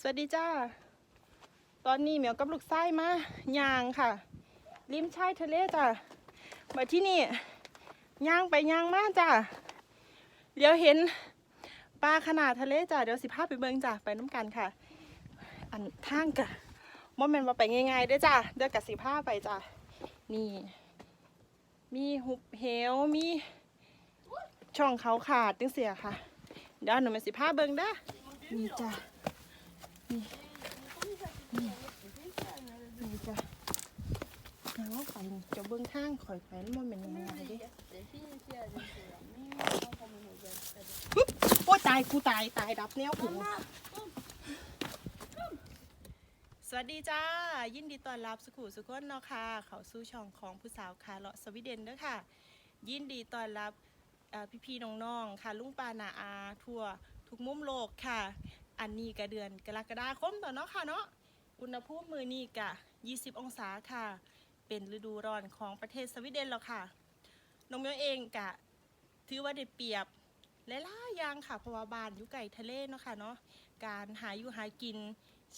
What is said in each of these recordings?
สวัสดีจ้า ตอนนี้เหมียวกับลูกไส้มายางค่ะ ริมชายทะเลจ้ามาที่นี่ย่างไปย่างมาจ้าเดี๋ยวเห็นปลาขนาดทะเลจ้าเดี๋ยวสิพาไปเบิงจ้าไปน้ำกันค่ะ อันทางกะบ่แม่นว่าไปง่ายๆด้อจ้าเดี๋ยวกะสิพาไปจ้านี่ มีหุบเหวมีช่องเขาขาดจังเสียค่ะเดี๋ยวหนูมาสิพาเบิงเด้อนี่จ้า นี่นี่จ้ะแล้วไปนี่จะเบื้องข้างข่อยไปแล้วมันเป็นยังไงดิปึ๊บโอ้ยตายกูตายตายดับแนวหูสวัสดีจ้า ยินดีต้อนรับสุขุสุขคนเนาะค่ะ เขาสู่ช่องของผู้สาวคาเลาะสวีเดนเด้อค่ะ ยินดีต้อนรับเอ่อพี่ๆน้องๆค่ะ ลุงปานาอา ทั่วทุกมุมโลกค่ะ อันนี้ก็เดือนกรกฎาคมต่อเนาะค่ะเนาะอุณหภูมิมือนี้กะ 20 องศาค่ะ เป็นฤดูร้อนของประเทศสวีเดนแล้วค่ะน้องเมียวเองกะ ถือว่าได้เปรียบหลายๆอย่างค่ะเพราะว่าบ้านอยู่ไกลทะเลเนาะค่ะเนาะการหาอยู่หากิน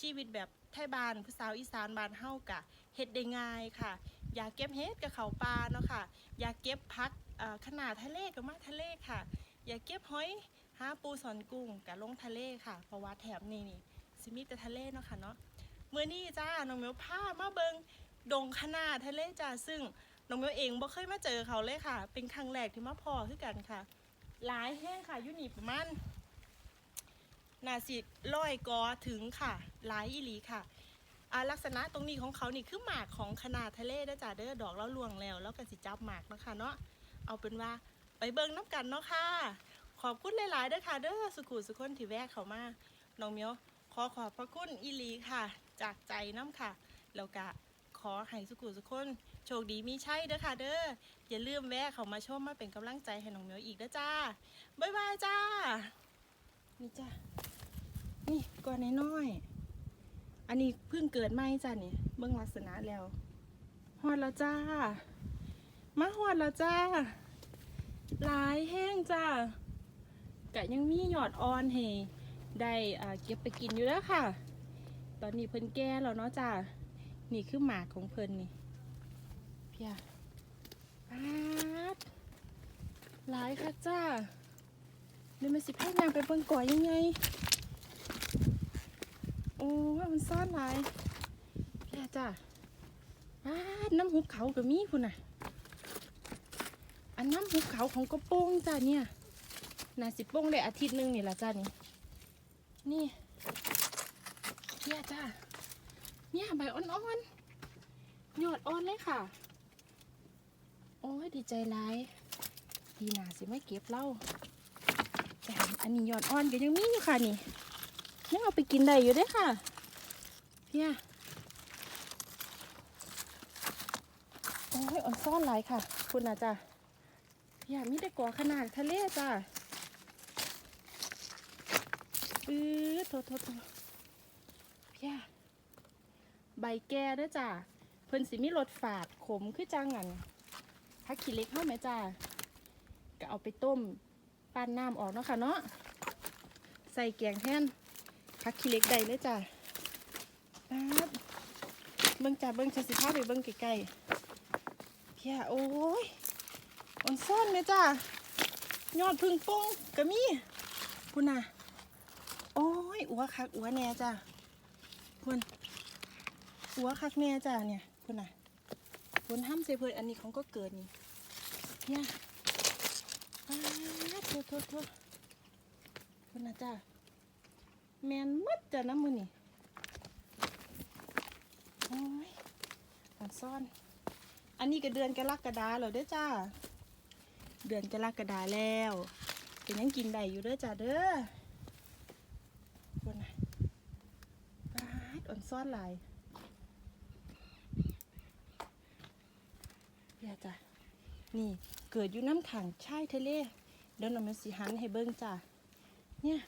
ชีวิตแบบไทยบ้านผู้สาวอีสานบ้านเฮากะเฮ็ดได้ง่ายค่ะ อยากเก็บเฮ็ดกับเขาปลาเนาะค่ะ อยากเก็บพักขนาดทะเลก็มาทะเลค่ะ อยากเก็บหอย หาปูสอนกุ้งกับลงทะเลค่ะ เพราะว่าแถบนี้นี่สิมีแต่ทะเลเนาะค่ะเนาะเมื่อนี้จ้าน้องเมียวพามาเบิงดงขนาดทะเลจ้าซึ่งน้องเมียวเองบ่เคยมาเจอเขาเลยค่ะ เป็นครั้งแรกที่มาพอคือกันค่ะ หลายแห้งค่ะยุนีประมาณนาสิร้อยกอถึงค่ะ หลายอีหลีค่ะอาลักษณะตรงนี้ของเขานี่คือหมากของขนาดทะเลเด้อจ้าเด้อดอกแล้วลวงแล้ว แล้วก็สิจับหมากนะคะเนาะเอาเป็นว่าไปเบิงน้ำกันเนาะค่ะ ขอบคุณหลายๆด้อค่ะเด้อสุขุสุคนที่แวะเข้ามาน้องเมียวขอขอบพระคุณอีลีค่ะ จากใจน้ำค่ะแล้วก็ขอให้สุขุสุคน โชคดีมีชัยเด้อค่ะเด้ออย่าลืมแวะเข้ามาชมมาเป็นกำลังใจให้น้องเมียวอีกเด้อจ้าบ๊ายบายจ้านี่จ้านี่ก่อนน้อยอันนี้เพิ่งเกิดใหม่จ้านี่เบื้องลักษณะแล้วฮอดแล้วจ้ามาฮอดแล้วจ้าหลายแห้งจ้า กะยังมีหยอดอ่อนให้ได้เก็บไปกินอยู่แล้วค่ะ ตอนนี้เพิ่นแก่แล้วเนาะจ้านี่คือหมากของเพิ่นนี่เพียปาดหลายค่ะจ้าเดี๋ยวมาสิพายางไปเบิ่งก่อยยังไง โอ้ยมันซ่อนหลายเพียจ้าปาดน้ำหุบเขากับมีพุ่นน่ะ อันน้ำหุบเขาของกระโปรงจ้าเนี่ย น่าสิป้งได้อาทิตย์หนึงนี่ละจ้านี่นี่เนี่ยจ้าเนี่ยใบอ่อนๆยอดอ่อนเลยค่ะ โอ้ยดีใจร้ายดีหนาสิไม่เก็บเล่าแต่อันนี้ยอดอ่อนก็ยังมีอยู่ค่ะนี่ยังเอาไปกินได้อยู่ด้อค่ะเนี่ยโอ้ยอ่อนซ่อนหลายค่ะ คุณนะจ้าเนี่ยมีแต่กอขนาดทะเลจ้า อือโทษโทษโทษพี่ใบแก่ด้อจ้าเพิ่นสิมีรสฝาดขมคือจังอันผักขี้เล็กเฮาไหมจ้าก็เอาไปต้มปั้นน้ำออกเนาะค่ะเนาะใส่แกงแทนผักขี้เล็กได้เลยจ้าป๊าบเบิ่งจ้าเบิ่งฉันสิพาไปเบิ่งใกล้ๆพี่ยโอ้ยอ่อนซ่อนเลยจ้ายอดพึ่งป้งก็มีพุ่นน่ะ โอ้ยอัวคักอัวแน่จ้ะคุณอัวคักแน่จ้ะเนี่ยคุณน่ะคุณห้ามเซเพื่นอันนี้เขาก็เกิดนี่เนี่ยอ้าโทษโทษโทษคุณน่ะจ้ะแมนมัดจ้ะน้ำมือนี่โอ้ยอันซ่อน อันนี้ก็เดือนกรกฎาแล้วเด้อจ้า เดือนกรกฎาแล้วเป็นยังกินได้อยู่เด้อจ้าเด้อ คนน่ะปาดอ่อน ซ่อนหลายอย่าจ้ะ นี่เกิดอยู่น้ำขังชายทะเล เดี๋ยวหนูมาสีหันให้เบิ้งจ้ะ เนี่ย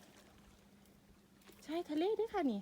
ชายทะเลด้วยค่ะนี่